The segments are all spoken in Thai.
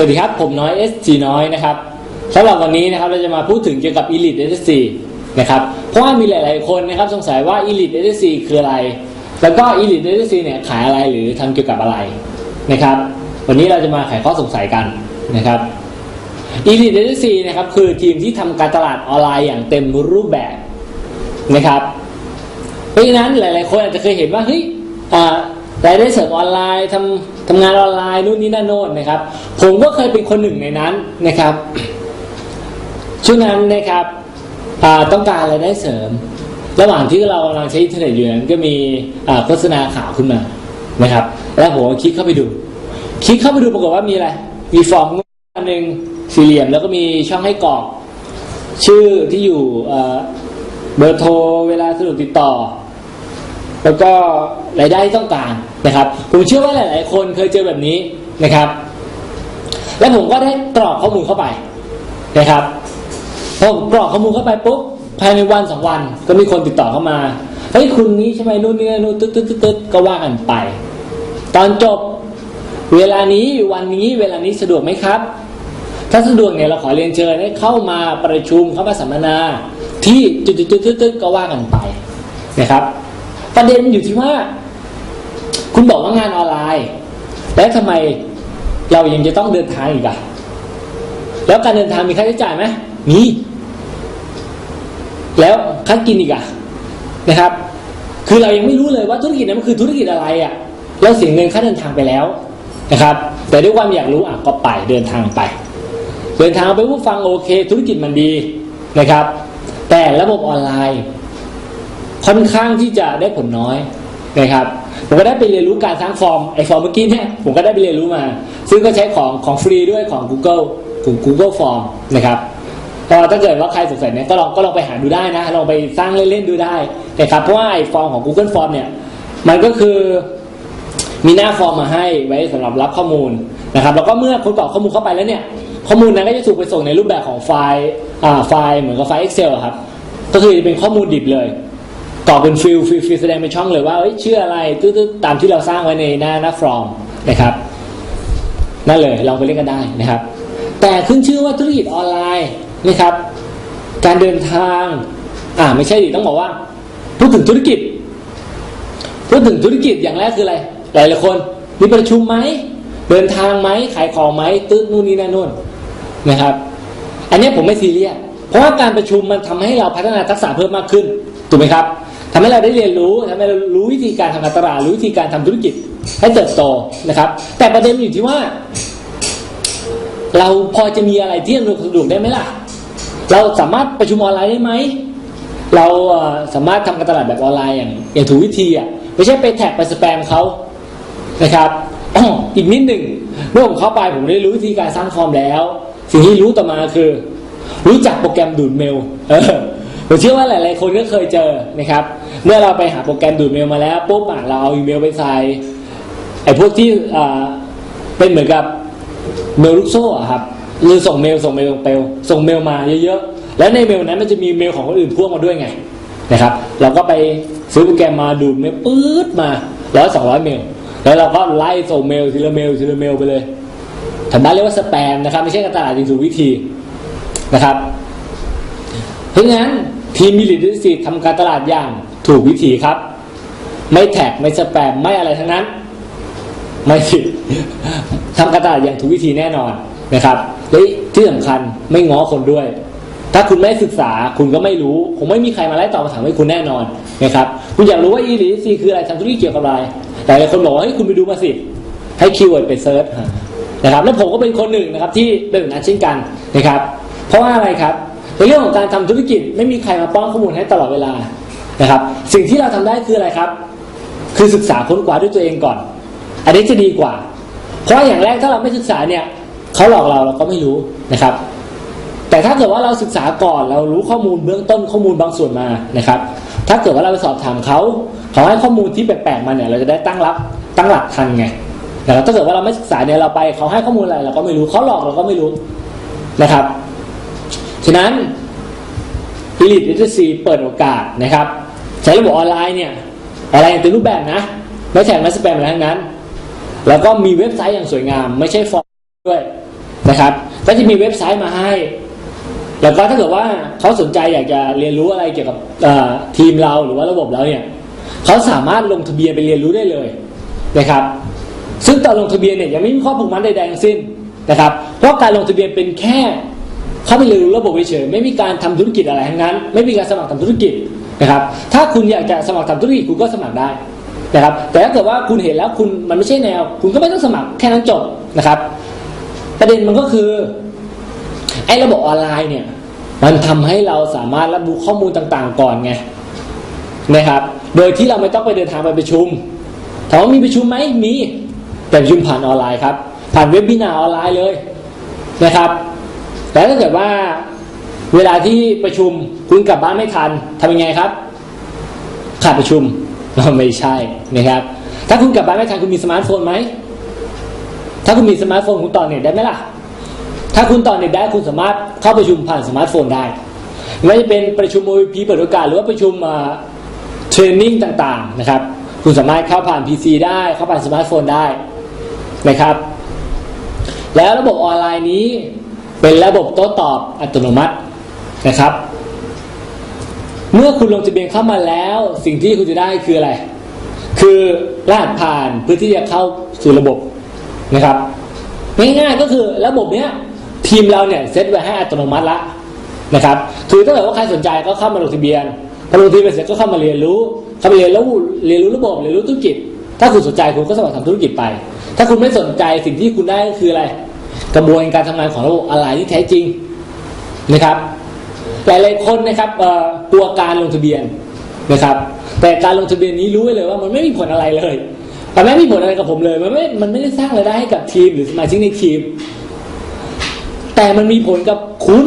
วัสดีครับ ผมน้อย SG น้อยนะครับสำหรับวันนี้นะครับเราจะมาพูดถึงเกี่ยวกับ Elite SSC นะครับเพราะว่ามีหลาย ๆ คนนะครับสงสัยว่า Elite SSC คืออะไร แล้วก็ Elite SSC เนี่ยขายอะไรหรือทำเกี่ยวกับอะไรนะครับ วันนี้เราจะมาไขข้อสงสัยกันนะครับ Elite SSC นะครับคือทีมที่ทำการตลาดออนไลน์อย่างเต็มรูปแบบนะครับเพราะฉะนั้นหลาย ๆ คนอาจจะเคยเห็นว่าเฮ้ยรายได้เสริมออนไลน์ทำ ทำงานออนไลน์นู่นนี่นั่นโน่นนะครับ ผมก็เคยเป็นคนหนึ่งในนั้นนะครับช่วงนั้นนะครับต้องการรายได้เสริม ระหว่างที่เรากำลังใช้อินเทอร์เน็ตอยู่นั้นก็มีโฆษณาข่าวขึ้นมานะครับ แล้วผมก็คลิกเข้าไปดู คลิกเข้าไปดูปรากฏว่ามีอะไร มีฟอร์มอันหนึ่งสี่เหลี่ยมแล้วก็มีช่องให้กรอกชื่อที่อยู่เบอร์โทรเวลาสะดวกติดต่อ แล้วก็รายได้ที่ต้องการ นะครับผมเชื่อว่าหลาย ๆ คนเคยเจอแบบนี้นะครับ แล้วผมก็ได้กรอกข้อมูลเข้าไปนะครับพอผมกรอกข้อมูลเข้าไปปุ๊บภายในวันสองวันก็มีคนติดต่อเข้ามาเฮ้ยคุณนี้ใช่ไหมนู่นนี่นู่นตึ๊ดตึ๊ดตึ๊ดตึ๊ดก็ว่ากันไป ตอนจบเวลานี้วันนี้เวลานี้สะดวกไหมครับ ถ้าสะดวกเนี่ยเราขอเรียนเชิญให้เข้ามาประชุมเข้ามาสัมมนา ที่จุดๆๆๆก็ว่ากันไปนะครับ ประเด็นอยู่ที่ว่า คุณบอกว่างานออนไลน์ แล้วทำไมเรายังจะต้องเดินทางอีกอะแล้วการเดินทางมีค่าใช้จ่ายไหมมีแล้วค่ากินอีกอะนะครับ คือเรายังไม่รู้เลยว่าธุรกิจนั้นมันคือธุรกิจอะไรอะเราเสียเงินค่าเดินทางไปแล้วนะครับ แต่ด้วยความอยากรู้อะก็ไปเดินทางไป เดินทางไปผู้ฟังโอเค ธุรกิจมันดีนะครับ แต่ระบบออนไลน์ ค่อนข้างที่จะได้ผลน้อยนะครับ ผมก็ได้ไปเรียนรู้การสร้างฟอร์มไอฟอร์มเมื่อกี้เนี่ยผมก็ได้ไปเรียนรู้มา ซึ่งก็ใช้ของของฟรีด้วยของ Google ของ Google Form นะครับก็ถ้าเกิดว่าใครสงสัยเนี่ยก็ลองก็ลองไปหาดูได้นะลองไปสร้างเล่นๆดูได้นะครับเพราะว่าไอฟอร์มของ Google Form เนี่ยมันก็คือมีหน้าฟอร์มมาให้ไว้สำหรับรับข้อมูลนะครับ แล้วก็เมื่อคุณกรอกข้อมูลเข้าไปแล้วเนี่ยข้อมูลนั้นก็จะถูกไปส่งในรูปแบบของไฟล์อ่าไฟล์เหมือนกับไฟล์ Excel ครับก็คือจะเป็นข้อมูลดิบเลย กรอกเป็นฟิลฟิลฟิลแสดงเป็นช่องเลยว่าเชื่ออะไรตื้อตามที่เราสร้างไว้ในหน้าหน้าฟอร์มนะครับนั่นเลยลองไปเล่นกันได้นะครับ แต่ขึ้นชื่อว่าธุรกิจออนไลน์นะครับ การเดินทางอ่าไม่ใช่ดิต้องบอกว่า พูดถึงธุรกิจ พูดถึงธุรกิจอย่างแรกคืออะไร หลายหลายคนมีประชุมไหมเดินทางไหมขายของไหมตื้อนู่นนี่นั่นนู่นนะครับ อันนี้ผมไม่ซีเรียสเพราะว่าการประชุมมันทำให้เราพัฒนาทักษะเพิ่มมากขึ้นถูกไหมครับ ทำให้เราได้เรียนรู้ทำให้เรารู้วิธีการทำการตลาดรู้วิธีการทำธุรกิจให้เติบโตนะครับ แต่ประเด็นอยู่ที่ว่า เราพอจะมีอะไรที่อำนวยความสะดวกได้ไหมล่ะ เราสามารถประชุมออนไลน์ได้ไหมเราสามารถทำการตลาดแบบออนไลน์อย่างอย่างถูกวิธีอะไม่ใช่ไปแท็กไปสแปมเขานะครับอ๋ออีกนิดหนึ่งเมื่อผมเข้าไปผมได้รู้วิธีการสร้างฟอร์มแล้ว สิ่งที่รู้ต่อมาคือ รู้จักโปรแกรมดูดเมลเออผมเชื่อว่าหลาย ๆ คนก็เคยเจอนะครับ เมื่อเราไปหาโปรแกรมดูดเมลมาแล้วปุ๊บอะเราเอาอีเมลไปใส่ไอ้พวกที่อ่าเป็นเหมือนกับเมลลูกโซ่อะครับหรือส่งเมลส่งเมลส่งเมลส่งเมลมาเยอะๆแล้วในเมลนั้นมันจะมีเมลของคนอื่นพ่วงมาด้วยไงนะครับ เราก็ไปซื้อโปรแกรมมาดูดเมลปื๊ดมาร้อยสองร้อยเมลแล้วเราก็ไล่ส่งเมลทีละเมลทีละเมลไปเลยทำบ้านเรียกว่าสแปมนะครับไม่ใช่การตลาดจริงถูกวิธีนะครับเพราะงั้นทีมมิลิดิสิทำการตลาดอย่าง ถูกวิธีครับ ไม่แท็กไม่สแปมไม่อะไรทั้งนั้น ไม่ผิดทำกรตลาดอย่างถูกวิธีแน่นอนนะครับและที่สำคัญไม่ง้อคนด้วย ถ้าคุณไม่ศึกษาคุณก็ไม่รู้คงไม่มีใครมาไล่ตอบคำถามให้คุณแน่นอนนะครับคุณอยากรู้ว่า e หรือ c คืออะไรทำธุรกิจเกี่ยวกับอะไรแต่หลายคนบอกว่าเฮ้ยคุณไปดูมาสิให้คีย์เวิร์ดไปเซิร์ชหานะครับแล้วผมก็เป็นคนหนึ่งนะครับที่เป็นแบบนั้นเช่นกันนะครับ เพราะว่าอะไรครับในเรื่องของการทำธุรกิจไม่มีใครมาป้อนข้อมูลให้ตลอดเวลา นะครับ สิ่งที่เราทำได้คืออะไรครับ คือศึกษาค้นคว้าด้วยตัวเองก่อน อันนี้จะดีกว่า เพราะอย่างแรกถ้าเราไม่ศึกษาเนี่ยเขาหลอกเราเราก็ไม่รู้นะครับ แต่ถ้าเกิดว่าเราศึกษาก่อนเรารู้ข้อมูลเบื้องต้นข้อมูลบางส่วนมานะครับ ถ้าเกิดว่าเราไปสอบถามเขาเขาให้ข้อมูลที่แปลกๆมาเนี่ยเราจะได้ตั้งรับตั้งหลักทันไงแต่ถ้าเกิดว่าเราไม่ศึกษาเนี่ยเราไปเขาให้ข้อมูลอะไรเราก็ไม่รู้เขาหลอกเราก็ไม่รู้นะครับ ฉะนั้น Elite Literacy เปิดโอกาสนะครับ ใช้ระบบออนไลน์เนี่ยออนไลน์อย่างเต็มรูปแบบนะไม่แท็กไม่สแปมอะไรทั้งนั้น แล้วก็มีเว็บไซต์อย่างสวยงาม ไม่ใช่ฟอร์มด้วยนะครับก็จะมีเว็บไซต์มาให้ แล้วก็ถ้าเกิดว่าเขาสนใจอยากจะเรียนรู้อะไรเกี่ยวกับทีมเราหรือว่าระบบเราเนี่ยเขาสามารถลงทะเบียนไปเรียนรู้ได้เลยนะครับ ซึ่งตอนลงทะเบียนเนี่ยยังไม่มีข้อผูกมัดใดๆทั้งสิ้นนะครับ เพราะการลงทะเบียนเป็นแค่เข้าไปเรียนรู้ระบบเฉยๆไม่มีการทำธุรกิจอะไรทั้งนั้น ไม่มีการสมัครทำธุรกิจ นะครับ ถ้าคุณอยากจะสมัครทำธุรกิจคุณก็สมัครได้นะครับ แต่ถ้าเกิดว่าคุณเห็นแล้วคุณมันไม่ใช่แนว คุณก็ไม่ต้องสมัครแค่นั้นจบนะครับ ประเด็นมันก็คือไอ้ระบบออนไลน์เนี่ย มันทำให้เราสามารถรับรู้ข้อมูลต่างๆ ก่อนไงนะครับ โดยที่เราไม่ต้องไปเดินทางไปประชุมถามว่ามีประชุมไหมมีแต่ประชุมผ่านออนไลน์ครับผ่านเว็บบินาออนไลน์เลยนะครับแต่ถ้าเกิดว่า เวลาที่ประชุมคุณกลับบ้านไม่ทันทำยังไงครับ ขาดประชุมไม่ใช่นะครับ ถ้าคุณกลับบ้านไม่ทันคุณมีสมาร์ทโฟนไหมถ้าคุณมีสมาร์ทโฟนคุณต่อเน็ตได้ไหมล่ะ ถ้าคุณต่อเน็ตได้คุณสามารถเข้าประชุมผ่านสมาร์ทโฟนได้ไม่ว่าจะเป็นประชุม OVP เปิดโอกาสหรือว่าประชุมเทรนนิ่งต่างๆนะครับ คุณสามารถเข้าผ่าน PC ได้เข้าผ่านสมาร์ทโฟนได้นะครับ แล้วระบบออนไลน์นี้เป็นระบบโต้ตอบอัตโนมัติ นะครับ เมื่อคุณลงทะเบียนเข้ามาแล้ว สิ่งที่คุณจะได้คืออะไร คือรหัสผ่านเพื่อที่จะเข้าสู่ระบบนะครับง่ายๆก็คือระบบเนี้ยทีมเราเนี่ยเซตไว้ให้อัตโนมัติละนะครับคือถ้าเกิดว่าใครสนใจก็เข้ามาลงทะเบียนพอลงทะเบียนเสร็จก็เข้ามาเรียนรู้เข้ามาเรียนรู้เรียนรู้ระบบเรียนรู้ธุรกิจ ถ้าคุณสนใจคุณก็สมัครทำธุรกิจไป ถ้าคุณไม่สนใจสิ่งที่คุณได้ก็คืออะไร กระบวนการทำงานของระบบอะไรที่แท้จริงนะครับ หลายๆคนนะครับกลัวการลงทะเบียนนะครับ แต่การลงทะเบียนนี้รู้ไว้เลยว่ามันไม่มีผลอะไรเลยมันไม่มีผลอะไรกับผมเลย มันไม่ มันไม่ได้สร้างรายได้ให้กับทีมหรือสมาชิกในทีม แต่มันมีผลกับคุณ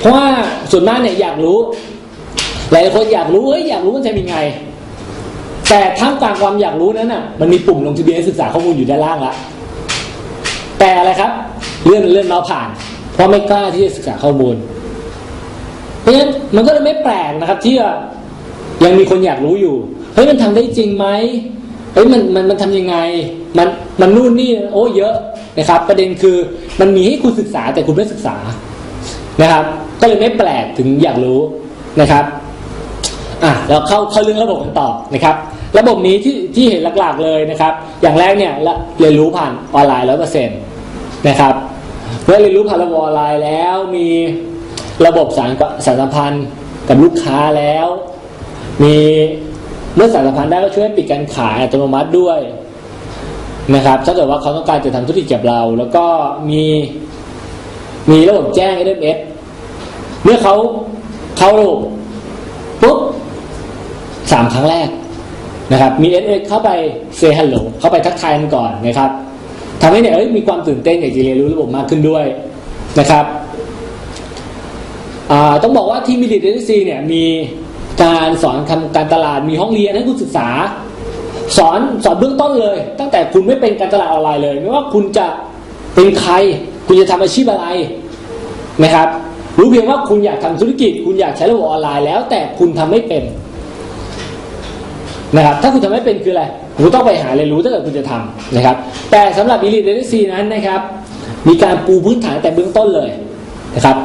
เพราะว่าส่วนมากเนี่ยอยากรู้ หลายคนอยากรู้เอ้ยอยากรู้มันจะเป็นไง แต่ท่ามกลางความอยากรู้นั้นน่ะ มันมีปุ่มลงทะเบียนศึกษาข้อมูลอยู่ด้านล่างละ แต่อะไรครับ เลื่อนเลื่อนมาผ่าน เพราะไม่กล้าที่จะศึกษาข้อมูล ราะฉะนั้นมันก็เลยไม่แปลกนะครับ ที่ยังมีคนอยากรู้อยู่เฮ้ยมันทำได้จริงไหมเฮ้ยมันมันมันทำยังไง มันมันนู่นนี่โอ้เยอะนะครับ ประเด็นคือมันมีให้คุณศึกษาแต่คุณไม่ศึกษานะครับ ก็เลยไม่แปลกถึงอยากรู้นะครับอะเราเข้าเข้าเรื่องระบบกันต่อนะครับ ระบบนี้ที่ที่เห็นหลักๆเลยนะครับ อย่างแรกเนี่ยเรียนรู้ผ่านออนไลน์ร้อยเปอร์เซ็นต์นะครับเมื่อเรียนรู้ผ่านระบบออนไลน์แล้วมี ระบบสารสารสัมพันธ์กับลูกค้าแล้ว มีเมื่อสารสัมพันธ์ได้ก็ช่วยปิดการขายอัตโนมัติด้วยนะครับถ้าเกิดว่าเขาต้องการจะทำธุรกิจกับเรา แล้วก็มีมีระบบแจ้ง SMS เมื่อเขาเข้าระบบปุ๊บสามครั้งแรกนะครับ มี SMS เข้าไป say hello เข้าไปทักทายกันก่อนนะครับทำให้เนี่ยเอ้ยมีความตื่นเต้นอยากจะเรียนรู้ระบบมากขึ้นด้วยนะครับ ต้องบอกว่าที่มิลิเดนซีเนี่ยมีการสอนทำการตลาดมีห้องเรียนให้คุณศึกษา สอนสอนเบื้องต้นเลย ตั้งแต่คุณไม่เป็นการตลาดออนไลน์เลย ไม่ว่าคุณจะเป็นใคร คุณจะทำอาชีพอะไรนะครับรู้เพียงว่าคุณอยากทำธุรกิจ คุณอยากใช้ระบบออนไลน์แล้วแต่คุณทำไม่เป็นนะครับถ้าคุณทำไม่เป็นคืออะไรคุณต้องไปหาเรียนรู้ถ้าเกิดคุณจะทำนะครับ แต่สำหรับ Elite Literacy นั้นนะครับ มีการปูพื้นฐานแต่เบื้องต้นเลยนะครับ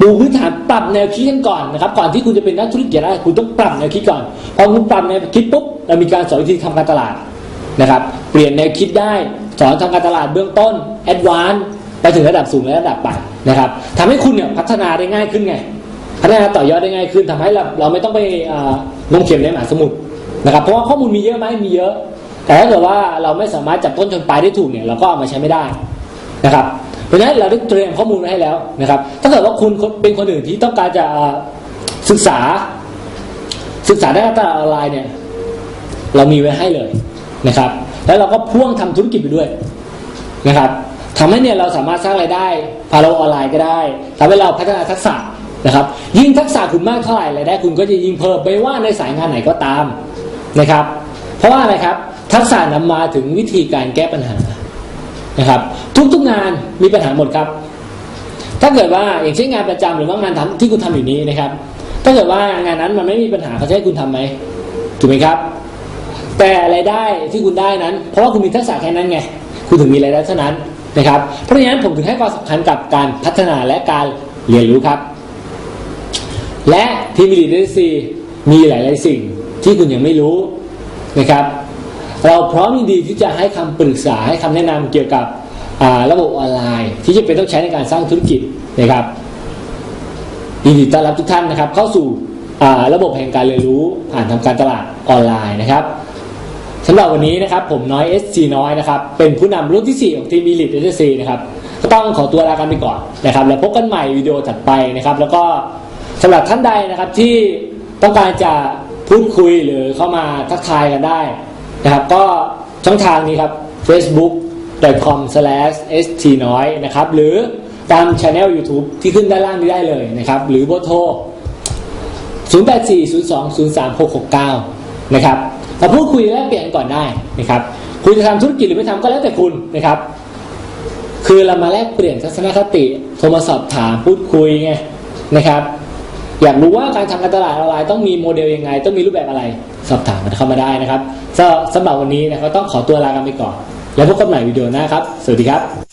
ปูพื้นฐานปรับแนวคิดกันก่อนนะครับก่อนที่คุณจะเป็นนักธุรกิจได้คุณต้องปรับแนวคิดก่อนพอคุณปรับแนวคิดปุ๊บเรามีการสอนวิธีทำการตลาดนะครับเปลี่ยนแนวคิดได้สอนทำการตลาดเบื้องต้นแอดวานซ์ไปถึงระดับสูงและระดับต่ำนะครับทำให้คุณเนี่ยพัฒนาได้ง่ายขึ้นไง พัฒนาต่อยอดได้ง่ายขึ้นทำให้เราเราไม่ต้องไปลงเข็มในหมาสมุทรนะครับเพราะว่าข้อมูลมีเยอะไหมมีเยอะ แต่ถ้าเกิดว่าเราไม่สามารถจับต้นชนปลายได้ถูกเนี่ยเราก็เอามาใช้ไม่ได้นะครับ เพราะฉะนั้นเราได้เตรียมข้อมูลไว้ให้แล้วนะครับ ถ้าเกิดว่าคุณเป็นคนอื่นที่ต้องการจะศึกษา ศึกษาด้านตลาดออนไลน์เนี่ย เรามีไว้ให้เลยนะครับ แล้วเราก็พ่วงทำธุรกิจไปด้วยนะครับทำให้เนี่ยเราสามารถสร้างรายได้ผ่านเราออนไลน์ก็ได้ทำให้เราพัฒนาทักษะนะครับ ยิ่งทักษะคุณมากเท่าไหร่รายได้คุณก็จะยิ่งเพิ่มไม่ว่าในสายงานไหนก็ตามนะครับ เพราะว่าอะไรครับ ทักษะนำมาถึงวิธีการแก้ปัญหา นะครับ ทุกๆงานมีปัญหาหมดครับ ถ้าเกิดว่าอย่างเช่นงานประจำหรือว่างานทำที่คุณทำอยู่นี้นะครับ ถ้าเกิดว่างานนั้นมันไม่มีปัญหาเขาจะให้คุณทํำไหมถูกไหมครับ แต่รายได้ที่คุณได้นั้น เพราะว่าคุณมีทักษะแค่นั้นไงคุณถึงมีรายได้เท่านั้นนะครับ เพราะฉะนั้นผมถึงให้ความสำคัญกับการพัฒนาและการเรียนรู้ครับ และทีมลีดเดอร์ซีมีหลาย ๆ สิ่งที่คุณยังไม่รู้นะครับ เราพร้อมยินดีที่จะให้คำปรึกษาให้คำแนะนำเกี่ยวกับระบบออนไลน์ ที่จะเป็นต้องใช้ในการสร้างธุรกิจนะครับยินดีต้อนรับทุกท่านนะครับ เข้าสู่ระบบแห่งการเรียนรู้ผ่านทำการตลาดออนไลน์นะครับสำหรับวันนี้นะครับผมน้อย SC น้อยนะครับเป็นผู้นำรุ่นที่ 4 ของทีม Elite Agency นะครับก็ต้องขอตัวลากันไปก่อนนะครับ แล้วพบกันใหม่วิดีโอถัดไปนะครับ แล้วก็สำหรับท่านใดนะครับที่ต้องการจะพูดคุยหรือเข้ามาทักทายกันได้ นะครับ ก็ช่องทางนี้ครับ facebook.com/st น้อยนะครับ หรือตามช anel YouTube ที่ขึ้นด้านล่างนี้ได้เลยนะครับ หรือเบอร์โทร 0840203669 นะครับมาพูดคุยและเปลี่ยนก่อนได้นะครับ คุณจะทำธุรกิจหรือไม่ทำก็แล้วแต่คุณนะครับ คือเรามาแลกเปลี่ยนทัศนคติโทรมาสอบถามพูดคุยไงนะครับ อยากรู้ว่าการทำการตลาดออนไลน์ต้องมีโมเดลยังไง ต้องมีรูปแบบอะไร สอบถามกันเข้ามาได้นะครับสำหรับวันนี้นะครับต้องขอตัวลากันไปก่อน แล้วพบกันใหม่วิดีโอหน้าครับ สวัสดีครับ